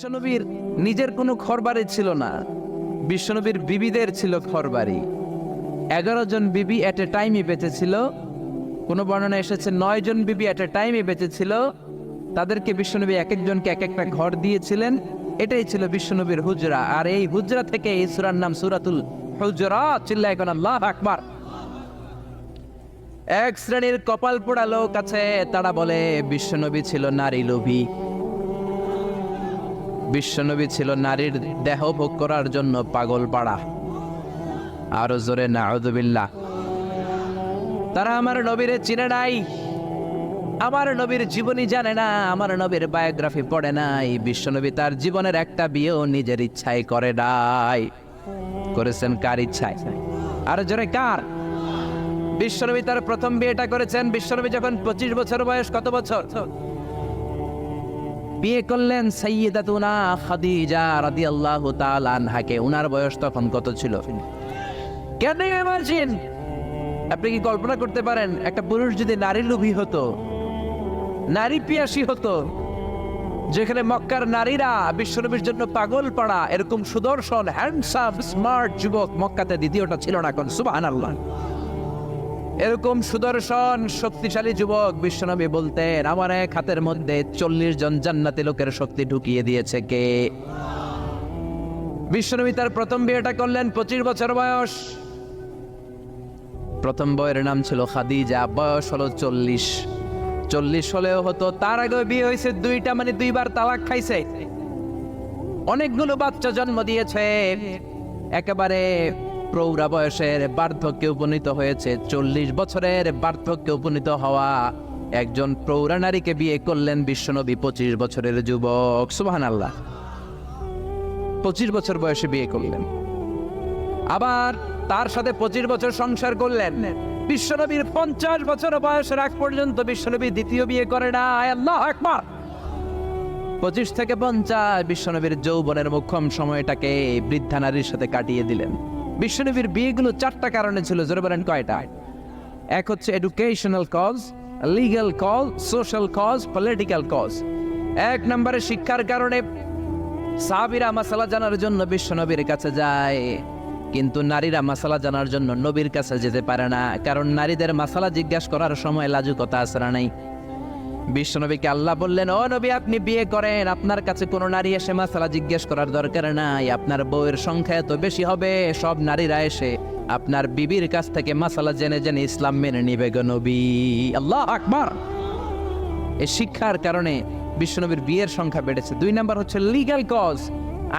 বিশ্বনবীর নিজের কোনো ঘরবাড়ি ছিল না। বিশ্বনবীর বিবিদের ছিল ঘরবাড়ি। এগারো জন বিবি এট এ টাইমই বেঁচে ছিল। কোনো বর্ণনা এসেছে নয় জন বিবি এট এ টাইমই বেঁচে ছিল। তাদেরকে বিশ্বনবী এক একজনকে এক একটা ঘর দিয়েছিলেন। এটাই ছিল বিশ্বনবীর হুজরা। আর এই হুজরা থেকে এই সুরার নাম সুরাতুল হুজরা। চিল্লা এখন আল্লাহ আকবার! এক শ্রেণির কপাল পোড়া লোক আছে। তারা বলে, বিশ্বনবী ছিল নারী লোভী বিশ্বনবী ছিল নারীর দেহ ভোগ করার জন্য পাগল পাড়া। আরও জোরে নাউদুবিল্লাহ তারা আমার নবীরে চিনে নাই। আমার নবীর জীবনী জানে না, আমার নবীর বায়োগ্রাফি পড়ে নাই। বিশ্বনবী তার জীবনের একটা বিয়েও নিজের ইচ্ছায় করে নাই। করেছেন কার ইচ্ছায়? আর জোরে, কার? বিশ্বনবী তার প্রথম বিয়েটা করেছেন। বিশ্বনবী যখন পঁচিশ বছর বয়স, কত বছর? বিয়ে করলেন সাইয়্যিদাতুনা খাদিজা রাদিয়াল্লাহু তাআলা আনহাকে। উনার বয়স তখন কত ছিল? কেন ইমাজিন আপনি কি কল্পনা করতে পারেন, একটা পুরুষ যদি নারী লোভী হতো, নারী পিয়াসী হতো, যেখানে মক্কার নারীরা বিশ্বনবীর জন্য পাগল পাড়া, এরকম সুদর্শন হ্যান্ডসাম স্মার্ট যুবক মক্কাতে দ্বিতীয়টা ছিল না এখন, সুবহানাল্লাহ। এরকম সুদর্শন, শক্তিশালী যুবক বিশ্বনবী বলতেন, আমার এক হাতের মধ্যে চল্লিশ জন জান্নাতি লোকের শক্তি ঢুকিয়ে দিয়েছে কে? বিশ্বনবী তার প্রথম বিয়েটা করলেন, পঁচিশ বছর বয়স। প্রথম বয়ের নাম ছিল খাদিজা, বয়স হলো চল্লিশ। চল্লিশ হলেও হতো, তার আগে বিয়ে হয়েছে দুইটা মানে দুইবার তালাক খাইছে। অনেকগুলো বাচ্চা জন্ম দিয়েছে। একেবারে প্রৌঢ়া বয়সের বার্ধক্যে উপনীত হয়েছে চল্লিশ বছরের বার্ধক্যে উপনীত হওয়া একজন প্রৌঢ়া নারীকে বিয়ে করলেন বিশ্বনবী পঁচিশ বছরের যুবক। সুবাহান আল্লাহ পঁচিশ বছর বয়সে বিয়ে করলেন। আবার তার সাথে পঁচিশ বছর সংসার করলেন। বিশ্বনবীর পঞ্চাশ বছর বয়সের আগ পর্যন্ত বিশ্বনবী দ্বিতীয় বিয়ে করে না আল্লাহ একবার পঁচিশ থেকে পঞ্চাশ বিশ্বনবীর যৌবনের মুখ্যম সময়টাকে বৃদ্ধা নারীর সাথে কাটিয়ে দিলেন। বিশ্বনবীর বিয়েগুলো চারটা কারণে ছিল, জোরে বলেন কয়টা? এক হচ্ছে educational cause legal cause social cause political cause এক নম্বরে শিক্ষার কারণে সাবিরা মাসালা জানার জন্য বিশ্বনবীর কাছে যায়, কিন্তু নারীরা মাসালা জানার জন্য নবীর কাছে যেতে পারে না, কারণ নারীদের মাসালা জিজ্ঞাসা করার সময় লাজুকতা আসরা নাই। বিশ্বনবীকে আল্লাহ বললেন, ও নবী, আপনি বিয়ে করেন। আপনার কাছে কোনো নারী এসে মাসালা জিজ্ঞেস করার দরকার নাই। আপনার বউয়ের সংখ্যা এত বেশি হবে, সব নারীরা এসে আপনার বিবির কাছ থেকে মাসালা জেনে জেনে ইসলাম মেনে নিবে গো নবী। আল্লাহ আকবার। এই শিক্ষার কারণে বিশ্বনবীর বিয়ের সংখ্যা বেড়েছে। দুই নাম্বার হচ্ছে লিগ্যাল কজ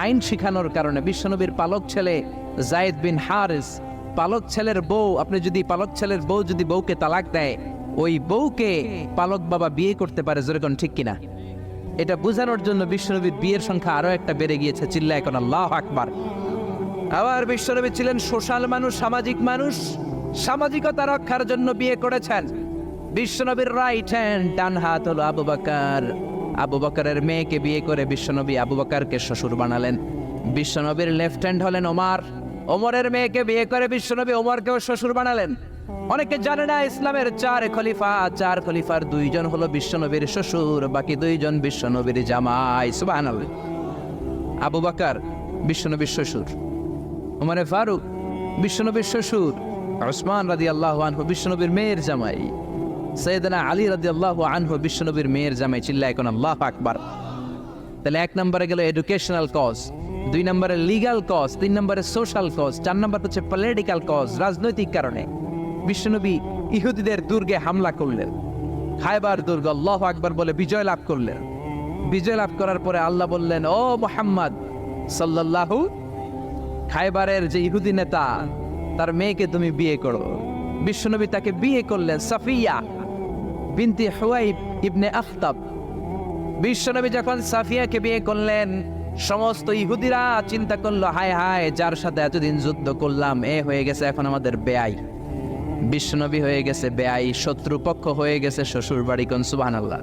আইন শিখানোর কারণে। বিশ্বনবীর পালক ছেলে জায়েদ বিন হারিস, পালক ছেলের বউ, আপনি যদি পালক ছেলের বউ যদি বউকে তালাক দেয় ওই বউকে পালক বাবা বিয়ে করতে পারে যেরকম ঠিক কিনা? এটা বোঝানোর জন্য বিশ্বনবীর বিয়ের সংখ্যা আরও একটা বেড়ে গিয়েছে চিল্লা এখন আল্লাহ আকবার। আবার বিশ্বনবী ছিলেন সোশ্যাল মানুষ, সামাজিক মানুষ, সামাজিকতা রক্ষার জন্য বিয়ে করেছেন। বিশ্বনবীর রাইট হ্যান্ড ডান হাত হলো আবু বাকার। আবু বাকারের মেয়েকে বিয়ে করে বিশ্বনবী আবু বাকারকে শ্বশুর বানালেন। বিশ্বনবীর লেফট হ্যান্ড হলেন ওমার। ওমরের মেয়েকে বিয়ে করে বিশ্বনবী ওমরকেও শ্বশুর বানালেন। অনেকে জানে না, ইসলামের চার খলিফা, চার খলিফার দুইজন হলো বিশ্বনবীর শ্বশুর, বাকি দুইজন বিশ্বনবীর জামাই। সুবহানাল্লাহ। আবু বাকার, বিশ্বনবীর শ্বশুর। উমারে ফারুক, বিশ্বনবীর শ্বশুর। ওসমান রাদি আল্লাহ আনহু, বিশ্বনবীর মেয়ের জামাই। সৈয়দনা আলী রাদি আল্লাহ আনহু, বিশ্বনবীর মেয়ের জামাই। চিল্লা এখন আল্লাহ আকবার। তাহলে এক নম্বরে গেল এডুকেশনাল কজ দুই নম্বরে লিগ্যাল কজ তিন নম্বরে সোশ্যাল কজ চার নম্বর হচ্ছে পলিটিক্যাল কজ রাজনৈতিক কারণে। বিশ্বনবী ইহুদিদের দুর্গে হামলা করলেন। খায়বার দুর্গ আল্লাহ আকবার বলে বিজয় লাভ করলেন। বিজয় লাভ করার পরে আল্লাহ বললেন, ও মোহাম্মদ, সাল্লাল্লাহু খাইবারের যে ইহুদি নেতা, তার মেয়েকে তুমি বিয়ে করো। বিশ্বনবী তাকে বিয়ে করলেন সাফিয়া বিনতি হুয়াইব ইবনে আখতাব। বিশ্বনবী যখন সাফিয়াকে বিয়ে করলেন, সমস্ত ইহুদিরা চিন্তা করল, হায় হায়, যার সাথে এতদিন যুদ্ধ করলাম, এ হয়ে গেছে এখন আমাদের বেআই বিশ্বনবী হয়ে গেছে বেআই, শত্রুপক্ষ হয়ে গেছে শ্বশুর বাড়ি কোন সুবহানাল্লাহ।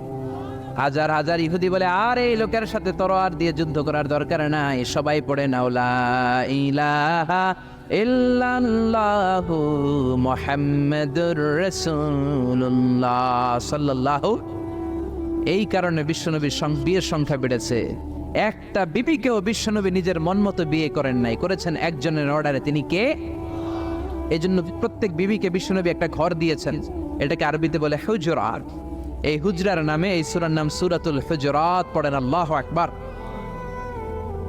হাজার হাজার ইহুদি বলে, আর, এই লোকের সাথে তরোয়ার দিয়ে যুদ্ধ করার দরকার নাই। সবাই পড়ে নাওলা ইলাহা ইল্লাল্লাহু মুহাম্মাদুর রাসূলুল্লাহ। সাল্লাল্লাহু, এই কারণে বিশ্বনবীর বিয়ের সংখ্যা বেড়েছে। একটা বিবিকেও বিশ্বনবী নিজের মন মতো বিয়ে করেন নাই। করেছেন একজনের অর্ডারে। তিনি কে? এই জন্য প্রত্যেক বিবিকে বিশ্বনবী একটা ঘর দিয়েছেন। এটাকে আরবিতে বলে হুজরাত এই হুজরার নামে এই সুরার নাম সুরাতুল হুজরাত, পড়েন আল্লাহ আকবার।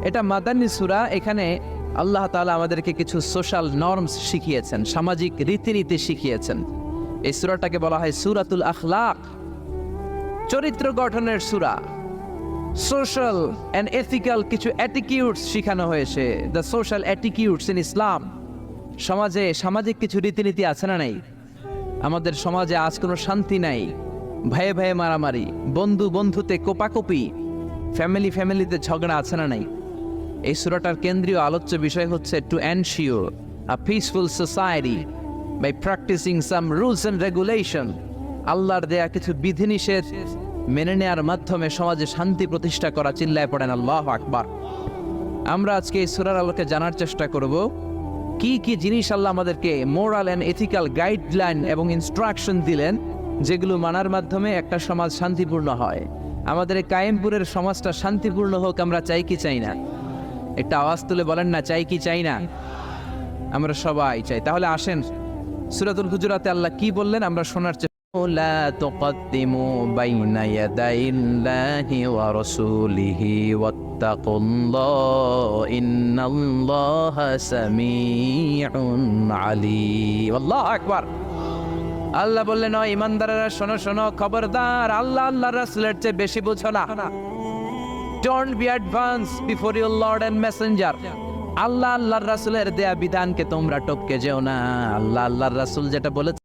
এটা মাদানী সুরা, এখানে আল্লাহ তাআলা আমাদেরকে কিছু সোশ্যাল নর্মস শিখিয়েছেন, সামাজিক রীতিনীতি শিখিয়েছেন। এই সুরাটাকে বলা হয় সুরাতুল আখলাক। চরিত্র গঠনের সুরা। সোশ্যাল অ্যান্ড এথিক্যাল কিছু অ্যাটিকিউডস শেখানো হয়েছে, the social attitudes in Islam. সমাজে সামাজিক কিছু রীতিনীতি আছে না নাই? আমাদের সমাজে আজ কোনো শান্তি নাই। ভয়ে ভয়ে মারামারি, বন্ধু বন্ধুতে কোপাকুপি, ফ্যামিলি ফ্যামিলিতে ঝগড়া আছে না নাই? এই সুরাটার কেন্দ্রীয় আলোচ্য বিষয় হচ্ছে to ensure a peaceful society by practising some rules and regulation আল্লাহর দেয়া কিছু বিধিনিষেধ মেনে নেয়ার মাধ্যমে সমাজে শান্তি প্রতিষ্ঠা করা চিল্লায় পড়েন আল্লাহ আকবার। আমরা আজকে এই সুরার আলোকে জানার চেষ্টা করব কি কি জিনিস আল্লাহ আমাদেরকে মোরাল অ্যান্ড এথিক্যাল গাইডলাইন এবং ইনস্ট্রাকশন দিলেন, যেগুলো মানার মাধ্যমে একটা সমাজ শান্তিপূর্ণ হয়? আমাদের কায়েমপুরের সমাজটা শান্তিপূর্ণ হোক, আমরা চাই কি চাই না? একটা আওয়াজ তুলে বলেন না, চাই কি চাই না? আমরা সবাই চাই। তাহলে আসেন, সুরাতুল হুজুরাতে আল্লাহ কি বললেন, আমরা শোনার لا تقدموا بين يدي الله ورسوله واتقوا الله إن الله سميع عليم الله أكبر আল্লাহ বললেন ও ইমানদারেরা শোনো শোনো খবরদার আল্লাহ আল্লাহ রাসূলের চেয়ে বেশি বুঝো না don't be advance before your lord and messenger আল্লাহ আল্লাহর রাসূলের দেয়া বিধানকে তোমরা টপকে যেও না আল্লাহ আল্লাহর রাসূল যেটা বলেছে